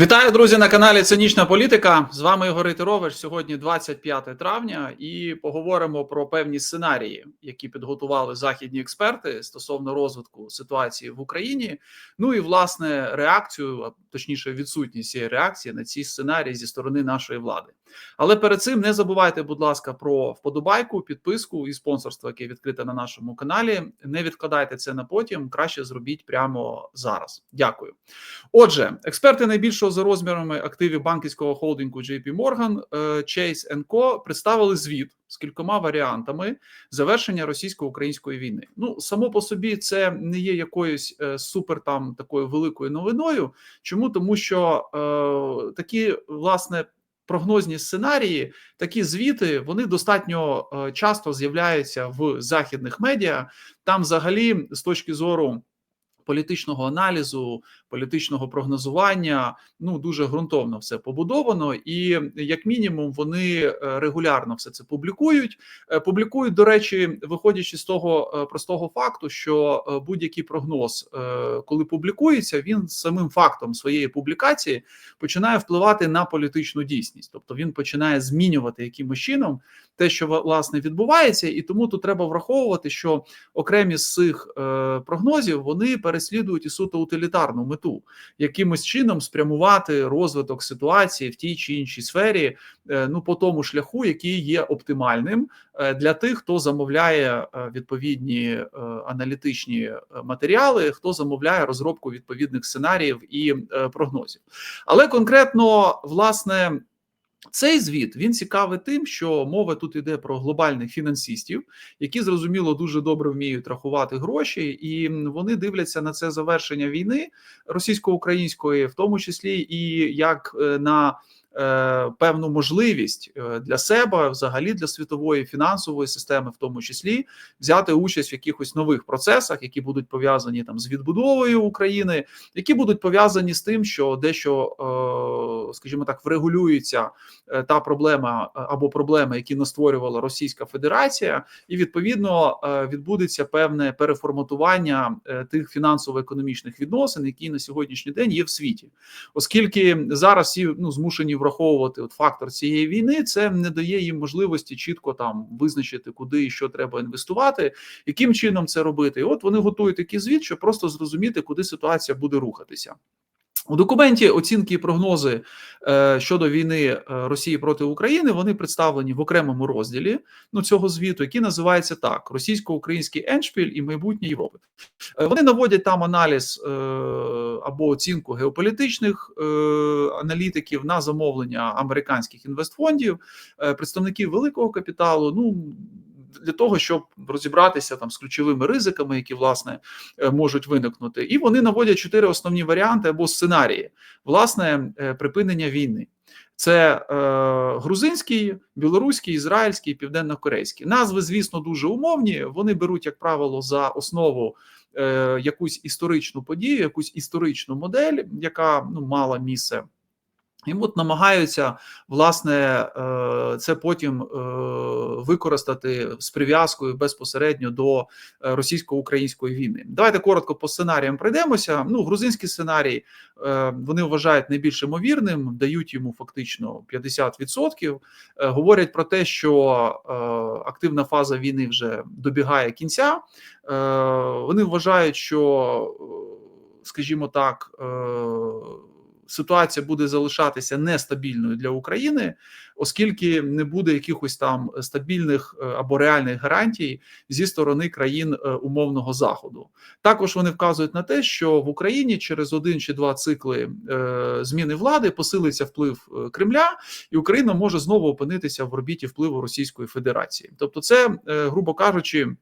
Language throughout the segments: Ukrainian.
Вітаю, друзі, на каналі Цинічна Політика. З вами Ігор Тирович. Сьогодні 25 травня, і поговоримо про певні сценарії, які підготували західні експерти стосовно розвитку ситуації в Україні. Ну і власне реакцію, а точніше, відсутність цієї реакції на ці сценарії зі сторони нашої влади. Але перед цим не забувайте, будь ласка, про вподобайку, підписку і спонсорство, яке відкрите на нашому каналі. Не відкладайте це на потім. Краще зробіть прямо зараз. Дякую. Отже, експерти найбільшого за розмірами активів банківського холдингу JP Morgan, е, Chase Co. представили звіт з кількома варіантами завершення російсько-української війни. Ну само по собі це не є якоюсь е, супер там такою великою новиною. Чому тому, що е, такі власне. Прогнозні сценарії, такі звіти, вони достатньо е, часто з'являються в західних медіа. Там, взагалі, з точки зору політичного аналізу, політичного прогнозування. Ну дуже ґрунтовно все побудовано, і як мінімум вони е, регулярно все це публікують. Е, публікують, до речі, виходячи з того е, простого факту, що будь-який прогноз, коли публікується, він самим фактом своєї публікації починає впливати на політичну дійсність, тобто він починає змінювати якимось чином те, що власне відбувається, і тому тут треба враховувати, що окремі з цих прогнозів вони переслідують і суто утилітарну мету якимось чином спрямувати розвиток ситуації в тій чи іншій сфері, е, ну по тому шляху, який є оптимальним е, для тих, хто замовляє е, відповідні аналітичні матеріали, хто замовляє розробку відповідних сценаріїв і прогнозів. Але конкретно власне. Цей звіт він цікавий тим, що мова тут йде про глобальних фінансистів, які зрозуміло дуже добре вміють рахувати гроші, і вони дивляться на це завершення війни російсько-української, в тому числі і як е, на певну можливість е, для себе, взагалі для світової фінансової системи, в тому числі взяти участь в якихось нових процесах, які будуть пов'язані там з відбудовою України, які будуть пов'язані з тим, що дещо, е, скажімо так, врегулюється та проблема або проблеми, які настворювала Російська Федерація, і відповідно відбудеться певне переформатування тих фінансово-економічних відносин, які на сьогоднішній день є в світі, оскільки зараз всі ну змушені враховувати от фактор цієї війни, це не дає їм можливості чітко там визначити, куди і що треба інвестувати, яким чином це робити. І От вони готують такий звіт, щоб просто зрозуміти, куди ситуація буде рухатися. У документі оцінки і прогнози е, щодо війни е, Росії проти України вони представлені в окремому розділі ну, цього звіту, який називається так: російсько-український еншпіль і майбутнє Європи. Е, вони наводять там аналіз або оцінку геополітичних аналітиків на замовлення американських інвестфондів, представників великого капіталу. Ну для того, щоб розібратися там з ключовими ризиками, які власне е, можуть виникнути, і вони наводять чотири основні варіанти або сценарії власне е, припинення війни. Це е, грузинський, білоруський, ізраїльський, південно-корейський. Назви, звісно, дуже умовні. Вони беруть, як правило, за основу е, якусь історичну подію, якусь історичну модель, яка ну мала місце. І от намагаються власне е, це потім е, використати з прив'язкою безпосередньо до е, російсько-української війни. Давайте коротко по сценаріям пройдемося. Ну, грузинський сценарій вони вважають найбільш ймовірним, дають йому фактично 50%. Говорять про те, що активна фаза війни вже добігає кінця. Вони вважають, що, скажімо так ситуація буде залишатися нестабільною для України, оскільки не буде якихось там стабільних е, або реальних гарантій зі сторони країн е, умовного заходу. Також вони вказують на те, що в Україні через один чи два цикли е, зміни влади посилиться вплив Кремля, і Україна може знову опинитися в орбіті впливу Російської Федерації. Тобто, це, грубо кажучи.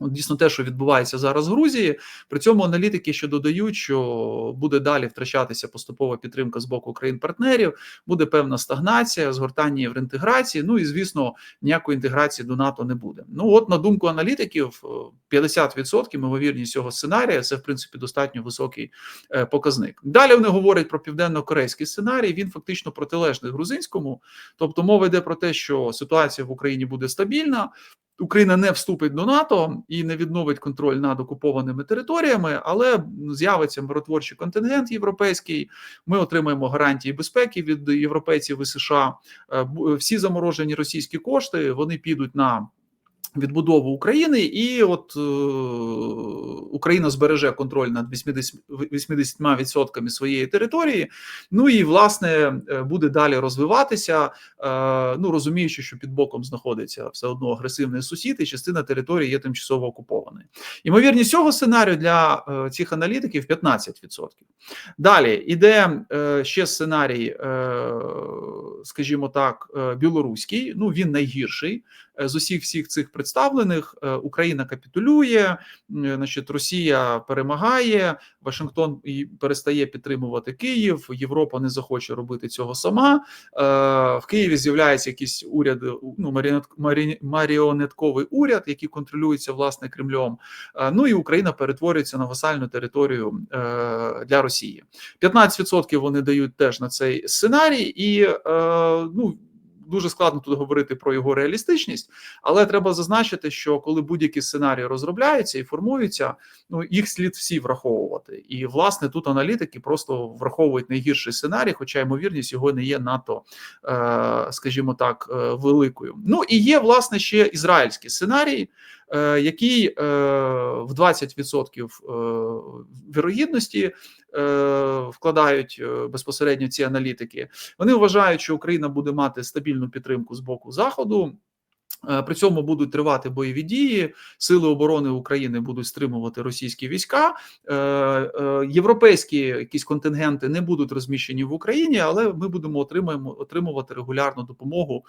Дійсно, те, що відбувається зараз в Грузії, при цьому аналітики ще додають, що буде далі втрачатися поступова підтримка з боку країн-партнерів, буде певна стагнація, згортання євроінтеграції. Ну і звісно, ніякої інтеграції до НАТО не буде. Ну от на думку аналітиків, 50% ймовірність цього сценарія це в принципі достатньо високий е, показник. Далі вони говорять про південно-корейський сценарій. Він фактично протилежний грузинському, тобто мова йде про те, що ситуація в Україні буде стабільна. Україна не вступить до НАТО і не відновить контроль над окупованими територіями, але з'явиться миротворчий контингент європейський. Ми отримаємо гарантії безпеки від європейців і США. Е, всі заморожені російські кошти вони підуть на відбудову України, і от е, Україна збереже контроль над 80%, 80% своєї території. Ну і власне е, буде далі розвиватися. Е, ну розуміючи, що під боком знаходиться все одно агресивний сусід, і частина території є тимчасово окупованою. Імовірність цього сценарію для е, цих аналітиків 15%. Далі іде е, ще сценарій, е, скажімо так, е, білоруський. Ну він найгірший. Е, з усіх всіх цих представлених е, Україна капітулює, е, значить, Росія перемагає, Вашингтон перестає підтримувати Київ. Європа не захоче робити цього сама. В Києві з'являється якийсь уряд, ну маріонетковий уряд, який контролюється власне Кремлем. Ну і Україна перетворюється на васальну територію для Росії. 15% вони дають теж на цей сценарій, і ну дуже складно тут говорити про його реалістичність, але треба зазначити, що коли будь-які сценарії розробляються і формуються, ну їх слід всі враховувати. І власне тут аналітики просто враховують найгірший сценарій, хоча ймовірність його не є надто, е, скажімо так, е, великою. Ну і є власне ще ізраїльські сценарій. Е, який е, в 20% е, вірогідності вкладають безпосередньо ці аналітики. Вони вважають, що Україна буде мати стабільну підтримку з боку заходу. Е, при цьому будуть тривати бойові дії, сили оборони України будуть стримувати російські війська. Е, е, європейські якісь контингенти не будуть розміщені в Україні, але ми будемо отримаємо отримувати регулярну допомогу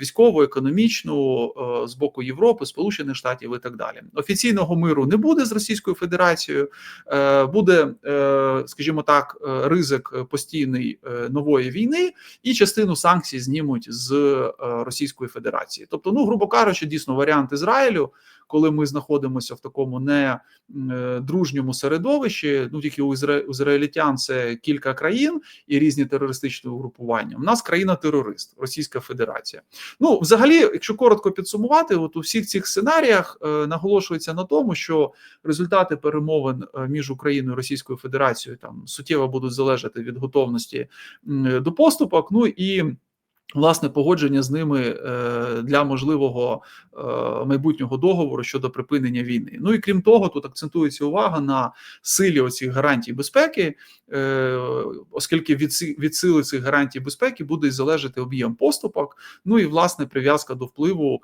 військову, економічну з боку Європи, Сполучених Штатів і так далі. Офіційного миру не буде з Російською Федерацією. Буде, скажімо так, ризик постійний нової війни, і частину санкцій знімуть з Російської Федерації. Тобто, ну грубо кажучи, дійсно варіант Ізраїлю, коли ми знаходимося в такому не е, середовищі. Ну тільки у ізраїльтян це кілька країн і різні терористичні угрупування. У нас країна-терорист, Російська Федерація. Ну, взагалі, якщо коротко підсумувати, от у всіх цих сценаріях е, наголошується на тому, що результати перемовин е, між Україною і Російською Федерацією там суттєво будуть залежати від готовності до поступок. Ну і Власне, погодження з ними е, для можливого е, майбутнього договору щодо припинення війни. Ну і крім того, тут акцентується увага на силі оцих гарантій безпеки, е, оскільки від сили цих гарантій безпеки буде залежати об'єм поступок. Ну і власне прив'язка до впливу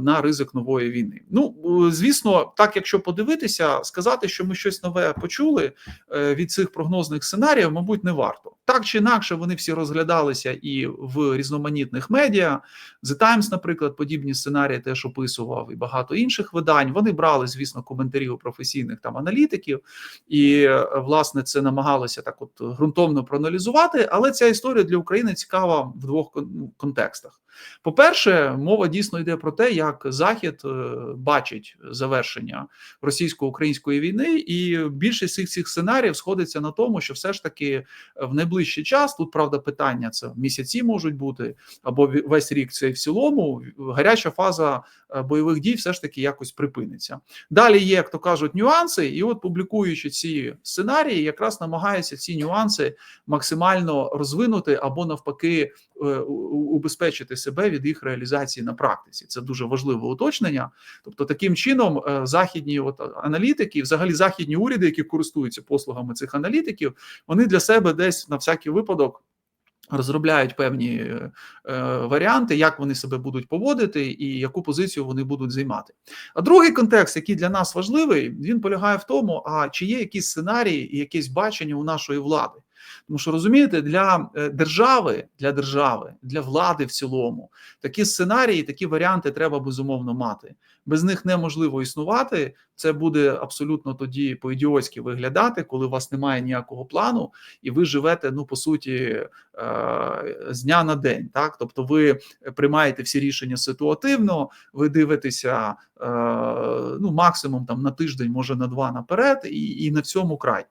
на ризик нової війни. Ну звісно, так якщо подивитися, сказати, що ми щось нове почули від цих прогнозних сценаріїв, мабуть, не варто так чи інакше. Вони всі розглядалися і в різноманітних різноманітних медіа. The Times, наприклад, подібні сценарії теж описував і багато інших видань. Вони брали, звісно, коментарі у професійних там аналітиків, і е, власне це намагалося так, от ґрунтовно проаналізувати. Але ця історія для України цікава в двох ну, контекстах. По-перше, мова дійсно йде про те, як Захід е, бачить завершення російсько-української війни, і більшість цих цих сценаріїв сходиться на тому, що все ж таки в найближчий час тут правда питання це місяці можуть бути або весь рік це в цілому. Гаряча фаза е, бойових дій все ж таки якось припиниться. Далі є, як то кажуть, нюанси, і от публікуючи ці сценарії, якраз намагаються ці нюанси максимально розвинути або навпаки е, убезпечити себе від їх реалізації на практиці. Це дуже важливе уточнення. Тобто, таким чином, е, західні от аналітики, взагалі західні уряди, які користуються послугами цих аналітиків, вони для себе десь на всякий випадок. Розробляють певні е, варіанти, як вони себе будуть поводити і яку позицію вони будуть займати. А другий контекст, який для нас важливий, він полягає в тому, а чи є якісь сценарії і якесь бачення у нашої влади. Тому що розумієте, для е, держави, для держави, для влади в цілому такі сценарії, такі варіанти треба безумовно мати. Без них неможливо існувати. Це буде абсолютно тоді по-ідіотськи виглядати, коли у вас немає ніякого плану, і ви живете, ну по суті, е, з дня на день. Так, тобто, ви приймаєте всі рішення ситуативно, ви дивитеся е, ну максимум там на тиждень, може на два наперед, і і на цьому край.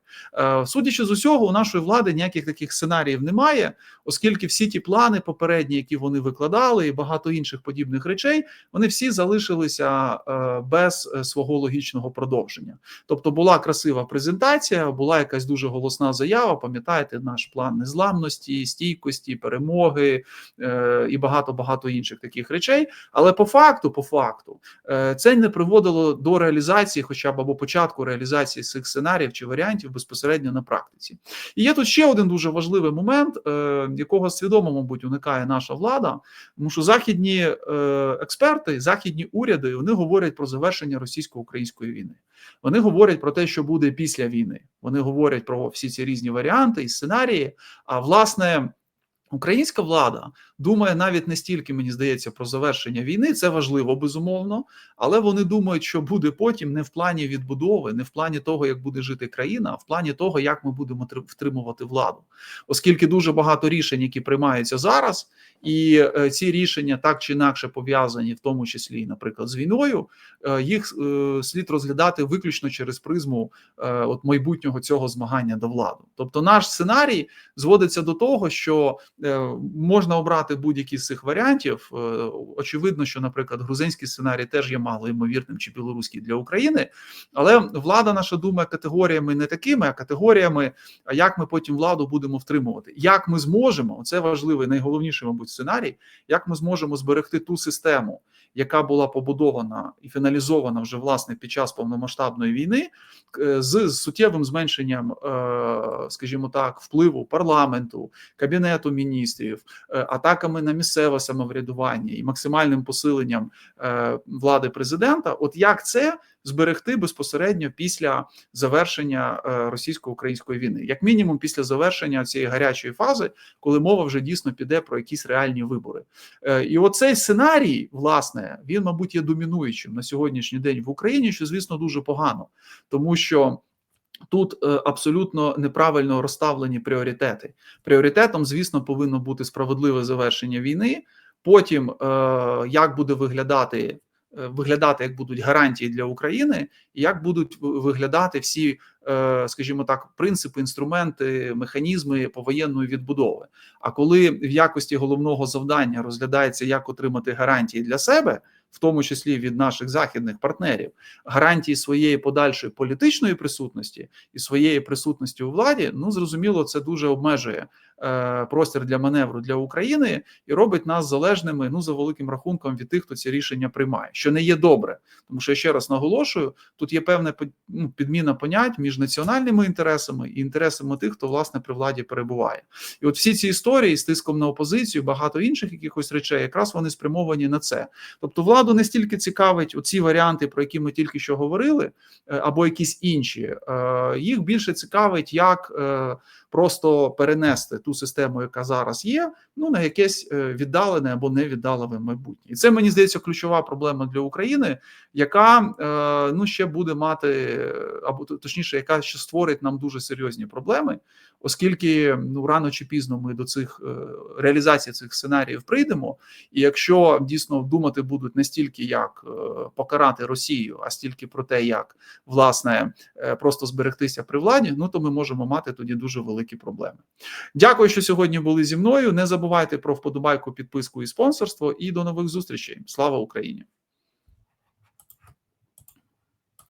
Судячи з усього, у нашої влади ніяких таких сценаріїв немає, оскільки всі ті плани попередні, які вони викладали, і багато інших подібних речей, вони всі залишилися е, без е, свого логічного продовження. Тобто була красива презентація, була якась дуже голосна заява. Пам'ятаєте, наш план незламності, стійкості, перемоги е, і багато багато інших таких речей. Але по факту, по факту, це не приводило до реалізації, хоча б або початку реалізації цих сценаріїв чи варіантів безпосередньо на практиці. І є тут ще один дуже важливий момент, якого свідомо, мабуть, уникає наша влада, тому що західні експерти, західні уряди вони говорять про завершення російсько-української війни. Вони говорять про те, що буде після війни. Вони говорять про всі ці різні варіанти і сценарії. А власне. Українська влада думає навіть не стільки, мені здається, про завершення війни. Це важливо, безумовно, але вони думають, що буде потім не в плані відбудови, не в плані того, як буде жити країна, а в плані того, як ми будемо втримувати владу, оскільки дуже багато рішень, які приймаються зараз, і е, ці рішення так чи інакше пов'язані, в тому числі, наприклад, з війною, е, їх е, слід розглядати виключно через призму от майбутнього цього змагання до влади. Тобто, наш сценарій зводиться до того, що можна обрати будь-який з цих варіантів. Очевидно, що, наприклад, грузинський сценарій теж є мало ймовірним чи білоруський для України, але влада наша думає категоріями не такими, а категоріями, а як ми потім владу будемо втримувати, як ми зможемо, це важливий, найголовніший, мабуть, сценарій, як ми зможемо зберегти ту систему, яка була побудована і фіналізована вже власне під час повномасштабної війни, з суттєвим зменшенням, е, скажімо так, впливу парламенту, кабінету міністрів, е, атаками на місцеве самоврядування і максимальним посиленням е, влади президента. От як це зберегти безпосередньо після завершення російсько-української війни, як мінімум, після завершення цієї гарячої фази, коли мова вже дійсно піде про якісь реальні вибори, і оцей сценарій, власне, він, мабуть, є домінуючим на сьогоднішній день в Україні, що звісно дуже погано, тому що. Тут е, абсолютно неправильно розставлені пріоритети. Пріоритетом, звісно, повинно бути справедливе завершення війни. Потім е, як буде виглядати, е, виглядати, як будуть гарантії для України, і як будуть виглядати всі, скажімо так, принципи, інструменти, механізми повоєнної відбудови. А коли в якості головного завдання розглядається, як отримати гарантії для себе в тому числі від наших західних партнерів, гарантії своєї подальшої політичної присутності і своєї присутності у владі, ну зрозуміло, це дуже обмежує е, простір для маневру для України і робить нас залежними ну за великим рахунком від тих, хто ці рішення приймає, що не є добре, тому що я ще раз наголошую: тут є певна ну, підміна понять між національними інтересами і інтересами тих, хто власне при владі перебуває, і от всі ці історії з тиском на опозицію, багато інших якихось речей, якраз вони спрямовані на це, тобто владу не стільки цікавить оці варіанти, про які ми тільки що говорили, е, або якісь інші. Е, їх більше цікавить, як е, просто перенести ту систему, яка зараз є, ну на якесь віддалене або невіддалене майбутнє. І це мені здається ключова проблема для України, яка ну ще буде мати, або точніше, яка ще створить нам дуже серйозні проблеми, оскільки ну рано чи пізно ми до цих реалізацій цих сценаріїв прийдемо, і якщо дійсно думати будуть не стільки як покарати Росію, а стільки про те, як власне просто зберегтися при владі, ну то ми можемо мати тоді дуже великі проблеми. Дякую, що сьогодні були зі мною. Не забувайте про вподобайку, підписку і спонсорство. І до нових зустрічей. Слава Україні!